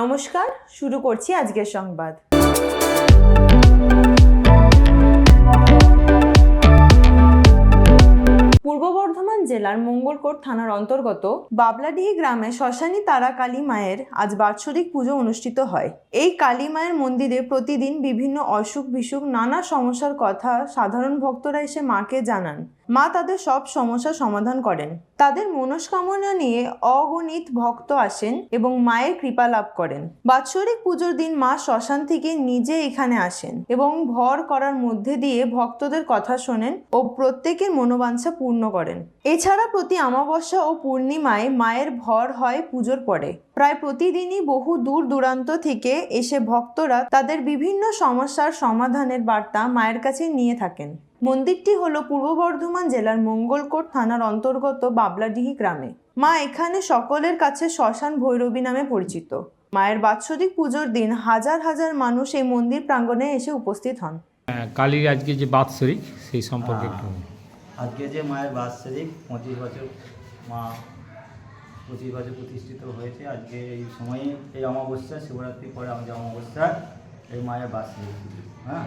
নমস্কার, শুরু করছি আজকের সংবাদ। পূর্ব বর্ধমান জেলার মঙ্গলকোট থানার অন্তর্গত বাবলাডিহি গ্রামে শ্মশানী তারা কালী মায়ের আজ বাৎসরিক পুজো অনুষ্ঠিত হয়। এই কালী মায়ের মন্দিরে প্রতিদিন বিভিন্ন অসুখ বিসুখ নানা সমস্যার কথা সাধারণ ভক্তরা এসে মাকে জানান। মা তাদের সব সমস্যা সমাধান করেন। তাদের মনস্কামনা নিয়ে অগণিত ভক্ত আসেন এবং মায়ের কৃপা লাভ করেন। বাৎসরিক পুজোর দিন মা শ্মশান থেকে নিজে এখানে আসেন এবং ভর করার মধ্যে দিয়ে ভক্তদের কথা শোনেন ও প্রত্যেকের মনোবাঞ্ছা পূর্ণ করেন। এছাড়া প্রতি অমাবস্যা ও পূর্ণিমায় মায়ের ভর হয় পুজোর পরে। প্রায় প্রতিদিনই বহু দূর দূরান্ত থেকে এসে ভক্তরা তাদের বিভিন্ন সমস্যার সমাধানের বার্তা মায়ের কাছে নিয়ে থাকেন। মন্দিরটি হল পূর্ব বর্ধমান জেলার মঙ্গলকোট থানার অন্তর্গত বাবলাডিহি গ্রামে। মা এখানে সকলের কাছে শ্মশান ভৈরবী নামে পরিচিত। মায়ের বাৎসরিক পুজোর দিন হাজার হাজার মানুষ এই মন্দির প্রাঙ্গণে এসে উপস্থিত হন। হ্যাঁ, কালীর আজকে যে বাৎসরিক সেই সম্পর্কে একটু আজকে যে মায়ের বাৎসরিক পঁচিশ বছর মা পঁচিশ বছর প্রতিষ্ঠিত হয়েছে আজকে এই সময়ে এই অমাবস্যা শিবরাত্রি পরে আমাদের অমাবস্যা এই মায়ের বাৎসরিক হ্যাঁ?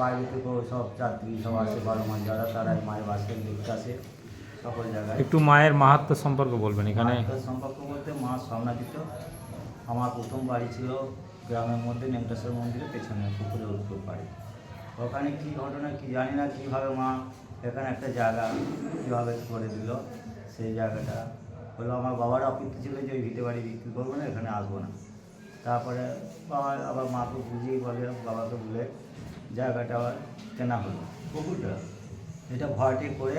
বাইরে থেকেও সব যাত্রী সব আসে বারো মাস যারা তারাই মায়ের বাৎসরিক দেখতে আসে সকল জায়গায়। একটু মায়ের মাহাত্ম সম্পর্কে বলবেন এখানে। সম্পর্ক বলতে মা স্বর্ণাদিত। আমার প্রথম বাড়ি ছিল গ্রামের মধ্যে নেমটেশ্বর মন্দিরের পেছনে পুকুরের উত্তর বাড়ি ওখানে কী ঘটনা কি জানি না কীভাবে মা এখানে একটা জায়গা কীভাবে করে দিল সেই জায়গাটা হলো আমার বাবার অপেক্ষা ছিল যে ওই ভিটে বাড়ি বিক্রি করব না এখানে আসব না। তারপরে বাবা আবার মাকে বুঝিয়ে বলে বাবাকে বলে জায়গাটা কেনা হলো। পুকুরটা এটা ভরাটি করে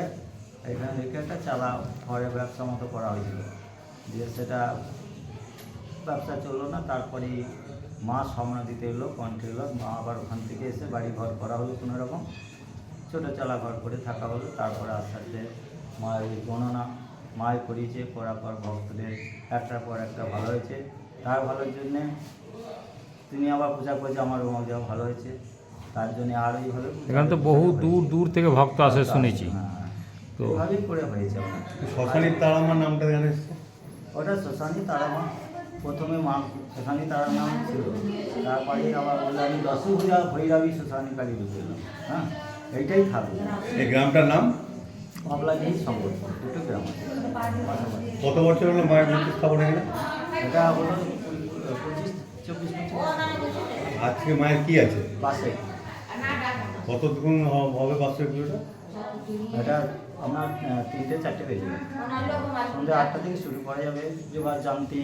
এখানে রেখে একটা চালা ঘরে ব্যবসা মতো করা হয়েছিল। দিয়ে সেটা ব্যবসা চলল না তারপরে মা সামনা দিতে এলো কণ্ঠে এলো মা আবার ওখান থেকে এসে বাড়ি ঘর করা হলো কোনো রকম। ছোটো চালা ঘর করে থাকা হলো তারপরে আস্তে আস্তে মায়ের গণনা মায় করিয়েছে করার পর ভক্তদের একটার পর একটা ভালো হয়েছে। তার ভালোর জন্যে তিনি আবার পূজা করছে আমার রোমা যাওয়া ভালো হয়েছে। তার জন্য আরোই ভালো। এখানে তো বহু দূর দূর থেকে ভক্ত আসে শুনেছি। হ্যাঁ। তো এভাবেই করে হয়েছে আমার শ্মশানীর তারামার নামটা জানিস ওটা শ্মশানী তারামা। প্রথমে মা শ্মশানী তারার নাম ছিল। তারপরে আবার বলল আমি দশভূজা ভৈরবী শ্মশানী কালী ঢুকলাম হ্যাঁ এইটাই থাকবে এই গ্রামটার নাম? মামলাগিরি সংগঠন দুটো গ্রাম আছে। কত বছর হলো মায়ের মূর্তি স্থাপন এখানে এটা হলো পঁচিশ চব্বিশ আজকে মায়ের কি আছে? বাসে। কতক্ষণ হবে বাৎসরিক পুজোটা এটা আপনার তিনটে চারটে বেজে যাবে। সন্ধ্যে আটটা থেকে শুরু করা যাবে। যোগার জানতি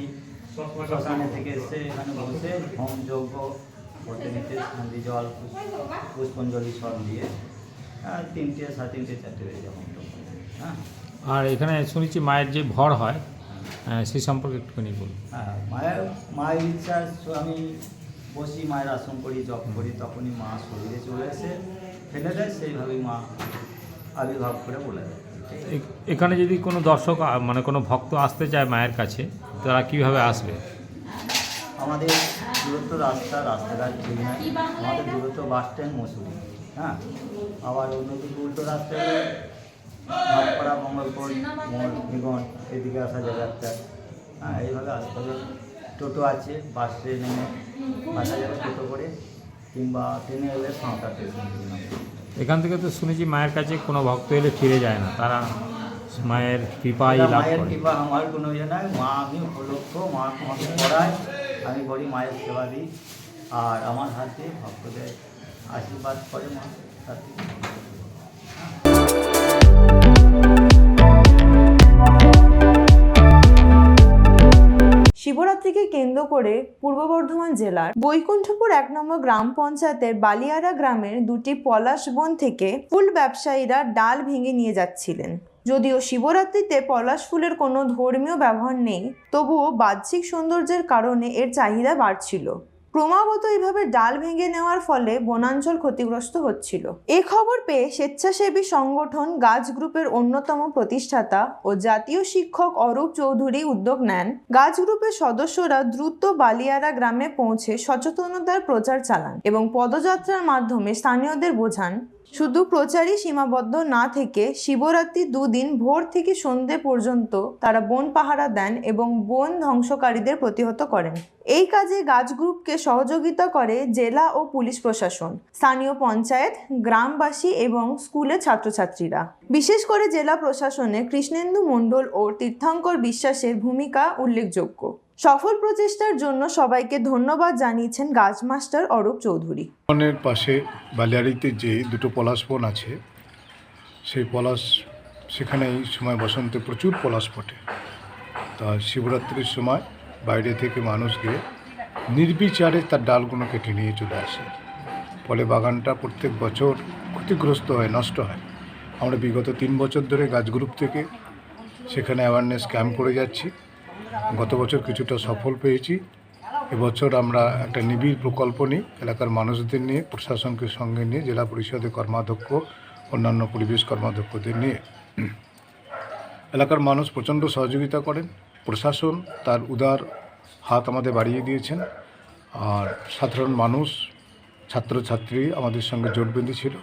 শ্মশানে থেকে এসে এখানে বসে হোম যজ্ঞ করতে নিতে নদী জল পুষ- পুষ্পাঞ্জলি সব দিয়ে আর তিনটে সাড়ে তিনটে চারটে বেজে যাবে হ্যাঁ? আর এখানে শুনেছি মায়ের যে ভর হয় সেই সম্পর্কে একটুখানি বলুন। হ্যাঁ মায়ের মায়ের ইচ্ছা আমি বসি মায়ের আসন করি জপ করি তখনই মা শরীরে চলে এসে ফেলে দেয় সেইভাবেই মা আবির্ভাব করে বলে দেয়। এখানে যদি কোনো দর্শক মানে কোনো ভক্ত আসতে চায় মায়ের কাছে তারা কীভাবে আসবে? আমাদের দূরত্ব রাস্তা রাস্তাঘাট ঠিক নাই। আমাদের দূরত্ব বাস স্ট্যান্ড মসুরি হ্যাঁ? আবার অন্যদিকে উল্টো রাস্তা হলে ভাটপাড়া মঙ্গলপুর নিগন এদিকে আসা যাবে একটা হ্যাঁ এইভাবে আসতে হবে টোটো আছে বাস নেমে আসা যাবে টোটো করে কিংবা ট্রেনে এলে সাঁওতা স্টেশন এখান থেকে তো শুনেছি মায়ের কাছে কোনো ভক্ত এলে ফিরে যায় না তারা মায়ের কৃপাই লাভ মায়ের কৃপা আমার কোনো ইয়ে নাই মা আমি উপলক্ষ মা আমাকে পড়ায় আমি করি মায়ের সেবা দিই আর আমার হাতে ভক্তদের আশীর্বাদ করে মা শিবরাত্রিকে কেন্দ্র করে পূর্ব বর্ধমান জেলার বৈকুণ্ঠপুর এক নম্বর গ্রাম পঞ্চায়েতের বালিয়ারা গ্রামের দুটি পলাশ বন থেকে ফুল ব্যবসায়ীরা ডাল ভেঙে নিয়ে যাচ্ছিলেন। যদিও শিবরাত্রিতে পলাশ ফুলের কোনো ধর্মীয় ব্যবহার নেই, তবুও বাহ্যিক সৌন্দর্যের কারণে এর চাহিদা বাড়ছিল। ক্রমাগত এইভাবে ডাল ভেঙে নেওয়ার ফলে বনাঞ্চল ক্ষতিগ্রস্ত হচ্ছিল। এ খবর পেয়ে স্বেচ্ছাসেবী সংগঠন গাছ গ্রুপের অন্যতম প্রতিষ্ঠাতা ও জাতীয় শিক্ষক অরূপ চৌধুরী উদ্যোগ নেন। গাছ গ্রুপের সদস্যরা দ্রুত বালিয়ারা গ্রামে পৌঁছে সচেতনতার প্রচার চালান এবং পদযাত্রার মাধ্যমে স্থানীয়দের বোঝান শুধু প্রচারই সীমাবদ্ধ না থেকে শিবরাত্রি দুদিন ভোর থেকে সন্ধে পর্যন্ত তারা বন পাহারা দেন এবং বন ধ্বংসকারীদের প্রতিহত করেন। এই কাজে গাছ গ্রুপকে সহযোগিতা করে জেলা ও পুলিশ প্রশাসন, স্থানীয় পঞ্চায়েত, গ্রামবাসী এবং স্কুলের ছাত্রছাত্রীরা। বিশেষ করে জেলা প্রশাসনে কৃষ্ণেন্দু মণ্ডল ও তীর্থঙ্কর বিশ্বাসের ভূমিকা উল্লেখযোগ্য। সফল প্রচেষ্টার জন্য সবাইকে ধন্যবাদ জানিয়েছেন গাছ মাস্টার অরূপ চৌধুরী। বনের পাশে বালিয়াড়িতে যে দুটো পলাশ বন আছে, সেই পলাশ সেখানে এই সময় বসন্তে প্রচুর পলাশ ফোটে। তা শিবরাত্রির সময় বাইরে থেকে মানুষ গিয়ে নির্বিচারে তার ডালগুলো কেটে নিয়ে চলে আসে। ফলে বাগানটা প্রত্যেক বছর ক্ষতিগ্রস্ত হয়, নষ্ট হয়। আমরা বিগত তিন বছর ধরে গাছ গ্রুপ থেকে সেখানে অ্যাওয়ারনেস ক্যাম্প করে যাচ্ছি। গত বছর কিছুটা সফল পেয়েছি। এবছর আমরা একটা নিবিড় প্রকল্প নিই, এলাকার মানুষদের নিয়ে, প্রশাসনকে সঙ্গে নিয়ে, জেলা পরিষদের কর্মাধ্যক্ষ, অন্যান্য পরিবেশ কর্মাধ্যক্ষদের নিয়ে। এলাকার মানুষ প্রচণ্ড সহযোগিতা করেন, প্রশাসন তার উদার হাত আমাদের বাড়িয়ে দিয়েছেন, আর সাধারণ মানুষ, ছাত্রছাত্রী আমাদের সঙ্গে জোট ছিল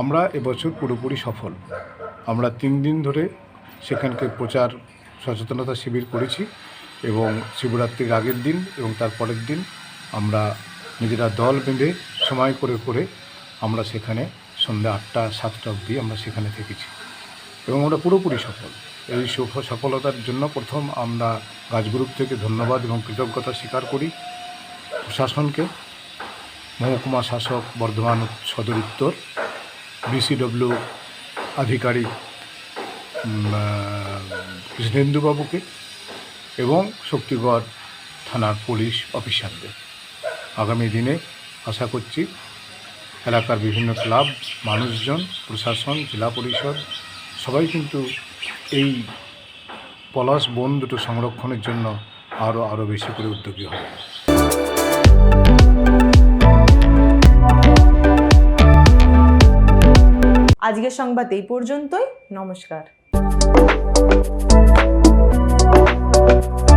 আমরা এবছর পুরোপুরি সফল। আমরা তিন দিন ধরে সেখানকে প্রচার সচেতনতা শিবির করেছি এবং শিবরাত্রির আগের দিন এবং তার পরের দিন আমরা নিজেরা দল বেঁধে সময় করে করে আমরা সেখানে সন্ধ্যা আটটা, সাতটা অবধি আমরা সেখানে থেকেছি। এবং আমরা পুরোপুরি সফল। এই সফ- সফলতার জন্য প্রথম আমরা গাছ গ্রুপ থেকে ধন্যবাদ এবং কৃতজ্ঞতা স্বীকার করি প্রশাসনকে। মহকুমা শাসক বর্ধমান সদর উত্তর বিসিডব্লিউ আধিকারিক কৃষ্ণেন্দুবাবুকে এবং শক্তিগড় থানার পুলিশ অফিসারদের। আগামী দিনে আশা করছি এলাকার বিভিন্ন ক্লাব, মানুষজন, প্রশাসন, জেলা পরিষদ, সবাই কিন্তু এই পলাশ বন দুটো সংরক্ষণের জন্য আরও আরও বেশি করে উদ্যোগী হবে। আজকের সংবাদ এই পর্যন্তই। নমস্কার। Thank you.